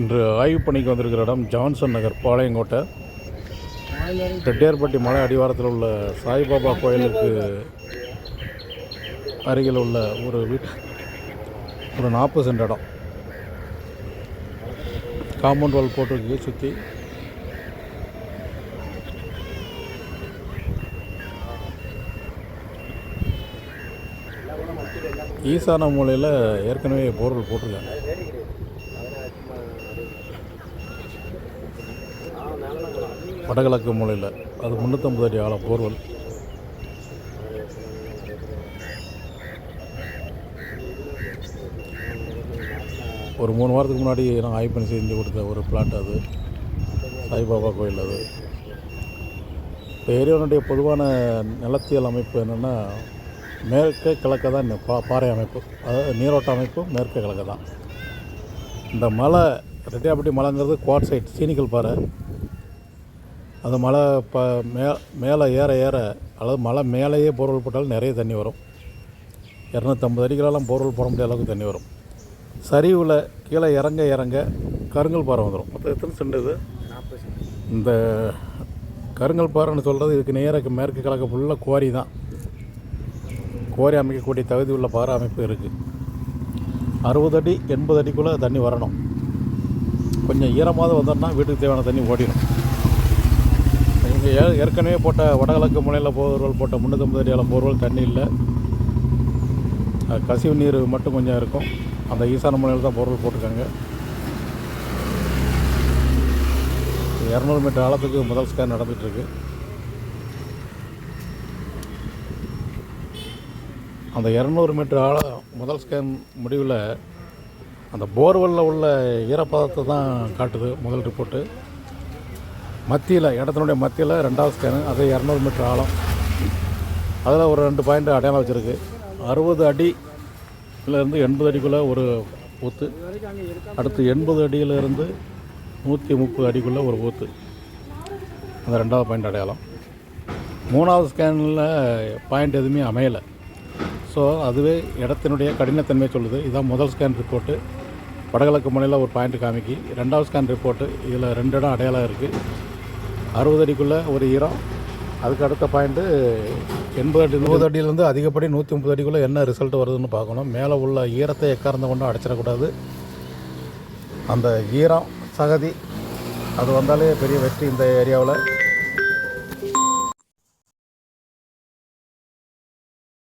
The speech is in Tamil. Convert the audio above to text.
இன்று ஆய்வு பணிக்கு வந்திருக்கிற இடம் ஜான்சன் நகர் பாளையங்கோட்டை. ரெட்டியார்பட்டி மலை அடிவாரத்தில் உள்ள சாய்பாபா கோயிலுக்கு அருகில் உள்ள ஒரு வீட். ஒரு நாற்பது சென்ட் இடம். காம்பவுண்ட் வால் போட்டிருக்கு சுற்றி ஈசான மூலையில் ஏற்கனவே போர்வெல் போட்டிருக்காங்க. வடகிழக்கு மூலையில் அது முந்நூற்றம்பது அடி ஆழம் போர்வல். ஒரு மூணு வாரத்துக்கு முன்னாடி நான் ஆய்வு பண்ணி செஞ்சு கொடுத்த ஒரு பிளாட் அது சாய்பாபா கோயில் அது. இப்போ ஏரியோனுடைய பொதுவான நிலத்தியல் அமைப்பு என்னென்னா மேற்கே கிழக்க தான் இந்த பா பாறை அமைப்பு. அதாவது நீரோட்ட அமைப்பு மேற்கே கிழக்க தான். இந்த மலை ரெட்டியாப்பட்டி மலைங்கிறது குவாட் சைட் சீனிக்கல் பாறை. அந்த மலை ப மே மேலே ஏற ஏற அதாவது மலை மேலேயே போர்வெல் போட்டாலும் நிறைய தண்ணி வரும். இரநூத்தம்பது அடிகளெல்லாம் போர்வெல் போட முடியாத அளவுக்கு தண்ணி வரும். சரிவில் கீழே இறங்க இறங்க கருங்கல் பாறை வந்துடும் மொத்தம் எத்தனை சென்ட் இது? இந்த கருங்கல் பாறைன்னு சொல்கிறது இதுக்கு நேராக மேற்கு கிழக்கு ஃபுல்லாக குவாரி தான். குவாரி அமைக்கக்கூடிய தகுதி உள்ள பாறை அமைப்பு இருக்குது அறுபது அடி எண்பது அடிக்குள்ளே தண்ணி வரணும். கொஞ்சம் ஈரமாக வந்தோம்னா வீட்டுக்கு தேவையான தண்ணி ஓடிடும். இங்கே ஏ ஏற்கனவே போட்ட வடகிழக்கு முனையில் போர்வெல் போட்ட முந்நூற்றம்பது அடி போர்வெல் தண்ணி இல்லை. கசிவு நீர் மட்டும் கொஞ்சம் இருக்கும். அந்த ஈசான முனையில் தான் போர்வல் போட்டிருக்காங்க. இரநூறு மீட்டர் ஆழத்துக்கு முதல் ஸ்கேன் நடந்துகிட்ருக்கு அந்த இரநூறு மீட்டர் ஆழம் முதல் ஸ்கேன் முடிவில் அந்த போர்வெல்லில் உள்ள ஈரப்பதத்தை தான் காட்டுது முதல் ரிப்போர்ட்டு மத்தியில் இடத்தினுடைய மத்தியில் ரெண்டாவது ஸ்கேனு அது இரநூறு மீட்டர் ஆழம். அதில் ஒரு ரெண்டு பாயிண்ட் அடையாளம் வச்சுருக்கு. அறுபது அடியிலேருந்து எண்பது அடிக்குள்ளே ஒரு ஊத்து. அடுத்து எண்பது அடியிலேருந்து நூற்றி முப்பது அடிக்குள்ளே ஒரு ஊத்து. அந்த ரெண்டாவது பாயிண்ட் அடையாளம். மூணாவது ஸ்கேனில் பாயிண்ட் எதுவுமே அமையலை. ஸோ அதுவே இடத்தினுடைய கடினத்தன்மை சொல்லுது. இதுதான் முதல் ஸ்கேன் ரிப்போர்ட்டு வடகிழக்கு முனையில் ஒரு பாயிண்ட் காமிக்கி. ரெண்டாவது ஸ்கேன் ரிப்போர்ட்டு இதில் ரெண்டு இடம் அடையாளம் இருக்குது அறுபது அடிக்குள்ளே ஒரு ஈரம் அதுக்கு அடுத்த பாயிண்ட்டு எண்பது அடி நூறு அடியிலேருந்து அதிகப்படி நூற்றி முப்பது அடிக்குள்ளே என்ன ரிசல்ட் வருதுன்னு பார்க்கணும். மேலே உள்ள ஈரத்தை எக்காரந்த கொண்டு அடைச்சிடக்கூடாது. அந்த ஈரம் சகதி அது வந்தாலே பெரிய வெற்றி இந்த ஏரியாவில்